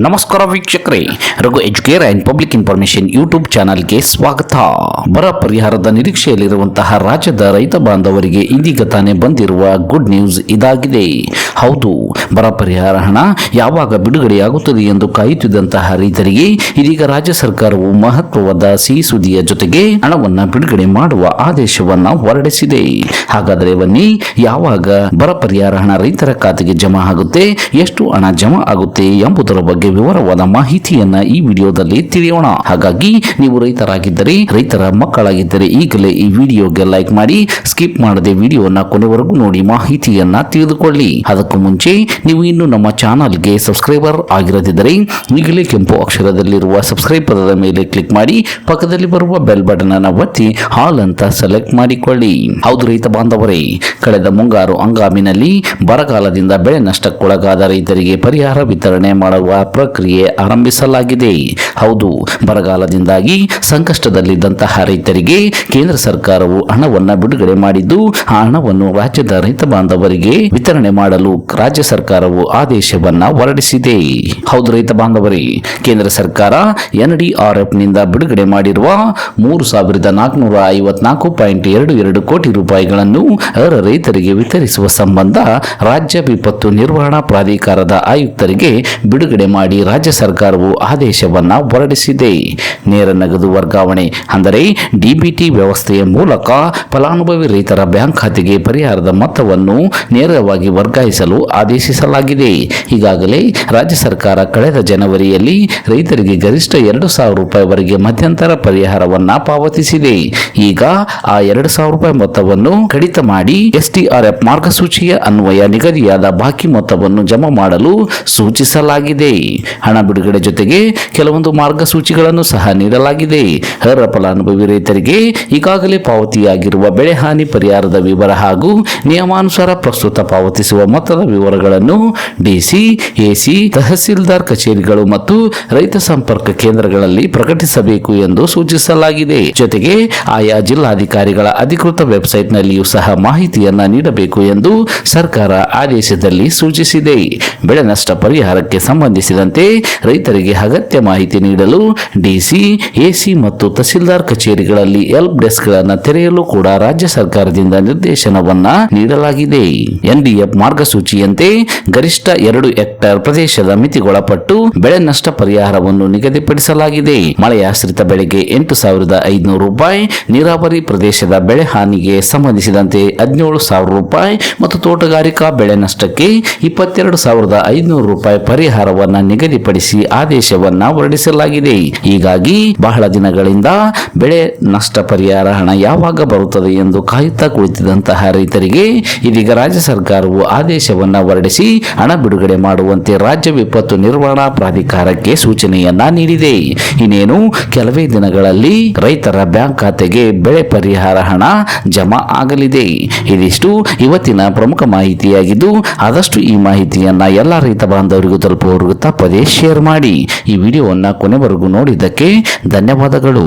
ನಮಸ್ಕಾರ ವೀಕ್ಷಕರೇ, Raghu educare and public information YouTube ಚಾನಲ್ಗೆ ಸ್ವಾಗತ. ಬರ ಪರಿಹಾರದ ನಿರೀಕ್ಷೆಯಲ್ಲಿರುವಂತಹ ರಾಜ್ಯದ ರೈತ ಬಾಂಧವರಿಗೆ ಇದೀಗ ತಾನೇ ಬಂದಿರುವ ಗುಡ್ ನ್ಯೂಸ್ ಇದಾಗಿದೆ. ಹೌದು, ಬರ ಪರಿಹಾರ ಹಣ ಯಾವಾಗ ಬಿಡುಗಡೆಯಾಗುತ್ತದೆ ಎಂದು ಕಾಯುತ್ತಿದ್ದಂತಹ ರೈತರಿಗೆ ಇದೀಗ ರಾಜ್ಯ ಸರ್ಕಾರವು ಮಹತ್ವವಾದ ಸಿಹಿ ಸುದ್ದಿಯ ಜೊತೆಗೆ ಹಣವನ್ನ ಬಿಡುಗಡೆ ಮಾಡುವ ಆದೇಶವನ್ನ ಹೊರಡಿಸಿದೆ. ಹಾಗಾದರೆ ಬನ್ನಿ, ಯಾವಾಗ ಬರ ಪರಿಹಾರ ಹಣ ರೈತರ ಖಾತೆಗೆ ಜಮಾ ಆಗುತ್ತೆ, ಎಷ್ಟು ಹಣ ಜಮಾ ಆಗುತ್ತೆ ಎಂಬುದರ ಬಗ್ಗೆ ವಿವರವಾದ ಮಾಹಿತಿಯನ್ನ ಈ ವಿಡಿಯೋದಲ್ಲಿ ತಿಳಿಯೋಣ. ಹಾಗಾಗಿ ನೀವು ರೈತರಾಗಿದ್ದರೆ, ರೈತರ ಮಕ್ಕಳಾಗಿದ್ದರೆ ಈಗಲೇ ಈ ವಿಡಿಯೋಗೆ ಲೈಕ್ ಮಾಡಿ, ಸ್ಕಿಪ್ ಮಾಡದೆ ವಿಡಿಯೋನ ಕೊನೆವರೆಗೂ ನೋಡಿ ಮಾಹಿತಿಯನ್ನ ತಿಳಿದುಕೊಳ್ಳಿ. ಅದಕ್ಕೂ ಮುಂಚೆ ನೀವು ಇನ್ನು ನಮ್ಮ ಚಾನಲ್ಗೆ ಸಬ್ಸ್ಕ್ರೈಬರ್ ಆಗಿರದಿದ್ದರೆ ಈಗಲೇ ಕೆಂಪು ಅಕ್ಷರದಲ್ಲಿರುವ ಸಬ್ಸ್ಕ್ರೈಬ್ ಪದದ ಮೇಲೆ ಕ್ಲಿಕ್ ಮಾಡಿ ಪಕ್ಕದಲ್ಲಿ ಬರುವ ಬೆಲ್ ಬಟನ್ ಅನ್ನು ಒತ್ತಿ ಹಾಲ್ ಅಂತ ಸೆಲೆಕ್ಟ್ ಮಾಡಿಕೊಳ್ಳಿ. ಹೌದು ರೈತ ಬಾಂಧವರೇ, ಕಳೆದ ಮುಂಗಾರು ಹಂಗಾಮಿನಲ್ಲಿ ಬರಗಾಲದಿಂದ ಬೆಳೆ ನಷ್ಟಕ್ಕೊಳಗಾದ ರೈತರಿಗೆ ಪರಿಹಾರ ವಿತರಣೆ ಮಾಡುವ ಪ್ರಕ್ರಿಯೆ ಆರಂಭಿಸಲಾಗಿದೆ. ಹೌದು, ಬರಗಾಲದಿಂದಾಗಿ ಸಂಕಷ್ಟದಲ್ಲಿದ್ದಂತಹ ರೈತರಿಗೆ ಕೇಂದ್ರ ಸರ್ಕಾರವು ಹಣವನ್ನು ಬಿಡುಗಡೆ ಮಾಡಿದ್ದು, ಆ ಹಣವನ್ನು ರಾಜ್ಯದ ರೈತ ಬಾಂಧವರಿಗೆ ವಿತರಣೆ ಮಾಡಲು ರಾಜ್ಯ ಸರ್ಕಾರವು ಆದೇಶವನ್ನ ಹೊರಡಿಸಿದೆ. ಹೌದು ರೈತ ಬಾಂಧವರೇ, ಕೇಂದ್ರ ಸರ್ಕಾರ ಎನ್ಡಿಆರ್ಎಫ್ನಿಂದ ಬಿಡುಗಡೆ ಮಾಡಿರುವ ಮೂರು ಸಾವಿರದ ನಾಲ್ಕುನೂರ ಐವತ್ನಾಲ್ಕು ಪಾಯಿಂಟ್ ಎರಡು ಎರಡು ಕೋಟಿ ರೂಪಾಯಿಗಳನ್ನು ಅರ್ಹ ರೈತರಿಗೆ ವಿತರಿಸುವ ಸಂಬಂಧ ರಾಜ್ಯ ವಿಪತ್ತು ನಿರ್ವಹಣಾ ಪ್ರಾಧಿಕಾರದ ಆಯುಕ್ತರಿಗೆ ಬಿಡುಗಡೆ ಮಾಡಿ ರಾಜ್ಯ ಸರ್ಕಾರವು ಆದೇಶವನ್ನ ಹೊರಡಿಸಿದೆ. ನೇರ ನಗದು ವರ್ಗಾವಣೆ, ಅಂದರೆ ಡಿಬಿಟಿ ವ್ಯವಸ್ಥೆಯ ಮೂಲಕ ಫಲಾನುಭವಿ ರೈತರ ಬ್ಯಾಂಕ್ ಖಾತೆಗೆ ಪರಿಹಾರದ ಮೊತ್ತವನ್ನು ನೇರವಾಗಿ ವರ್ಗಾಯಿಸಲು ಆದೇಶಿಸಲಾಗಿದೆ. ಈಗಾಗಲೇ ರಾಜ್ಯ ಸರ್ಕಾರ ಕಳೆದ ಜನವರಿಯಲ್ಲಿ ರೈತರಿಗೆ ಗರಿಷ್ಠ ಎರಡು ಸಾವಿರ ರೂಪಾಯಿವರೆಗೆ ಮಧ್ಯಂತರ ಪರಿಹಾರವನ್ನು ಪಾವತಿಸಿದೆ. ಈಗ ಆ ಎರಡು ಸಾವಿರ ರೂಪಾಯಿ ಮೊತ್ತವನ್ನು ಕಡಿತ ಮಾಡಿ ಎಸ್ಡಿಆರ್ಎಫ್ ಮಾರ್ಗಸೂಚಿಯ ಅನ್ವಯ ನಿಗದಿಯಾದ ಬಾಕಿ ಮೊತ್ತವನ್ನು ಜಮಾ ಮಾಡಲು ಸೂಚಿಸಲಾಗಿದೆ. ಹಣ ಬಿಡುಗಡೆ ಜೊತೆಗೆ ಕೆಲವೊಂದು ಮಾರ್ಗಸೂಚಿಗಳನ್ನು ಸಹ ನೀಡಲಾಗಿದೆ. ಅರ್ಹ ಫಲಾನುಭವಿ ರೈತರಿಗೆ ಈಗಾಗಲೇ ಪಾವತಿಯಾಗಿರುವ ಬೆಳೆ ಹಾನಿ ಪರಿಹಾರದ ವಿವರ ಹಾಗೂ ನಿಯಮಾನುಸಾರ ಪ್ರಸ್ತುತ ಪಾವತಿಸುವ ಮೊತ್ತದ ವಿವರಗಳನ್ನು ಡಿಸಿ ಎಸಿ ತಹಸೀಲ್ದಾರ್ ಕಚೇರಿಗಳು ಮತ್ತು ರೈತ ಸಂಪರ್ಕ ಕೇಂದ್ರಗಳಲ್ಲಿ ಪ್ರಕಟಿಸಬೇಕು ಎಂದು ಸೂಚಿಸಲಾಗಿದೆ. ಜೊತೆಗೆ ಆಯಾ ಜಿಲ್ಲಾಧಿಕಾರಿಗಳ ಅಧಿಕೃತ ವೆಬ್ಸೈಟ್ನಲ್ಲಿಯೂ ಸಹ ಮಾಹಿತಿಯನ್ನ ನೀಡಬೇಕು ಎಂದು ಸರ್ಕಾರ ಆದೇಶದಲ್ಲಿ ಸೂಚಿಸಿದೆ. ಬೆಳೆ ನಷ್ಟ ಪರಿಹಾರಕ್ಕೆ ಸಂಬಂಧಿಸಿದಂತೆ ರೈತರಿಗೆ ಅಗತ್ಯ ಮಾಹಿತಿ ನೀಡಲು ಡಿಸಿ ಎಸಿ ಮತ್ತು ತಹಸೀಲ್ದಾರ್ ಕಚೇರಿಗಳಲ್ಲಿ ಹೆಲ್ಪ್ ಡೆಸ್ಕ್ಗಳನ್ನು ತೆರೆಯಲು ಕೂಡ ರಾಜ್ಯ ಸರ್ಕಾರದಿಂದ ನಿರ್ದೇಶನವನ್ನ ನೀಡಲಾಗಿದೆ. ಎನ್ಡಿಎಫ್ ಮಾರ್ಗಸೂಚಿಯಂತೆ ಗರಿಷ್ಠ ಎರಡು ಹೆಕ್ಟೇರ್ ಪ್ರದೇಶದ ಮಿತಿಗೊಳಪಟ್ಟು ಬೆಳೆ ನಷ್ಟ ಪರಿಹಾರವನ್ನು ನಿಗದಿಪಡಿಸಲಾಗಿದೆ. ಮಳೆಯಾಶ್ರಿತ ಬೆಳೆಗೆ ಎಂಟು ಸಾವಿರದ ಐದುನೂರು ರೂಪಾಯಿ, ನೀರಾವರಿ ಪ್ರದೇಶದ ಬೆಳೆ ಹಾನಿಗೆ ಸಂಬಂಧಿಸಿದಂತೆ ಹದಿನೇಳು ಸಾವಿರ ರೂಪಾಯಿ ಮತ್ತು ತೋಟಗಾರಿಕಾ ಬೆಳೆ ನಷ್ಟಕ್ಕೆ ಇಪ್ಪತ್ತೆರಡು ಸಾವಿರದ ಐದುನೂರು ರೂಪಾಯಿ ಪರಿಹಾರವನ್ನು ನಿಗದಿಪಡಿಸಿ ಆದೇಶವನ್ನ ಹೊರಡಿಸಲಾಗಿದೆ. ಹೀಗಾಗಿ ಬಹಳ ದಿನಗಳಿಂದ ಬೆಳೆ ನಷ್ಟ ಪರಿಹಾರ ಹಣ ಯಾವಾಗ ಬರುತ್ತದೆ ಎಂದು ಕಾಯುತ್ತಾ ಕುಳಿತಿದ್ದಂತಹ ರೈತರಿಗೆ ಇದೀಗ ರಾಜ್ಯ ಸರ್ಕಾರವು ಆದೇಶವನ್ನ ಹೊರಡಿಸಿ ಹಣ ಬಿಡುಗಡೆ ಮಾಡುವಂತೆ ರಾಜ್ಯ ವಿಪತ್ತು ನಿರ್ವಹಣಾ ಪ್ರಾಧಿಕಾರಕ್ಕೆ ಸೂಚನೆಯನ್ನ ನೀಡಿದೆ. ಇನ್ನೇನು, ಕೆಲವೇ ದಿನಗಳಲ್ಲಿ ರೈತರ ಬ್ಯಾಂಕ್ ಖಾತೆಗೆ ಬೆಳೆ ಪರಿಹಾರ ಹಣ ಜಮಾ ಆಗಲಿದೆ. ಇದಿಷ್ಟು ಇವತ್ತಿನ ಪ್ರಮುಖ ಮಾಹಿತಿಯಾಗಿದ್ದು, ಆದಷ್ಟು ಈ ಮಾಹಿತಿಯನ್ನ ಎಲ್ಲ ರೈತ ಬಾಂಧವರಿಗೂ ತಲುಪುವವರೆಗೂ ತಪ್ಪದೇ ಶೇರ್ ಮಾಡಿ. ಈ ವಿಡಿಯೋವನ್ನ ಕೊನೆವರೆಗೂ ನೋಡಿದ್ದಕ್ಕೆ ಧನ್ಯವಾದಗಳು.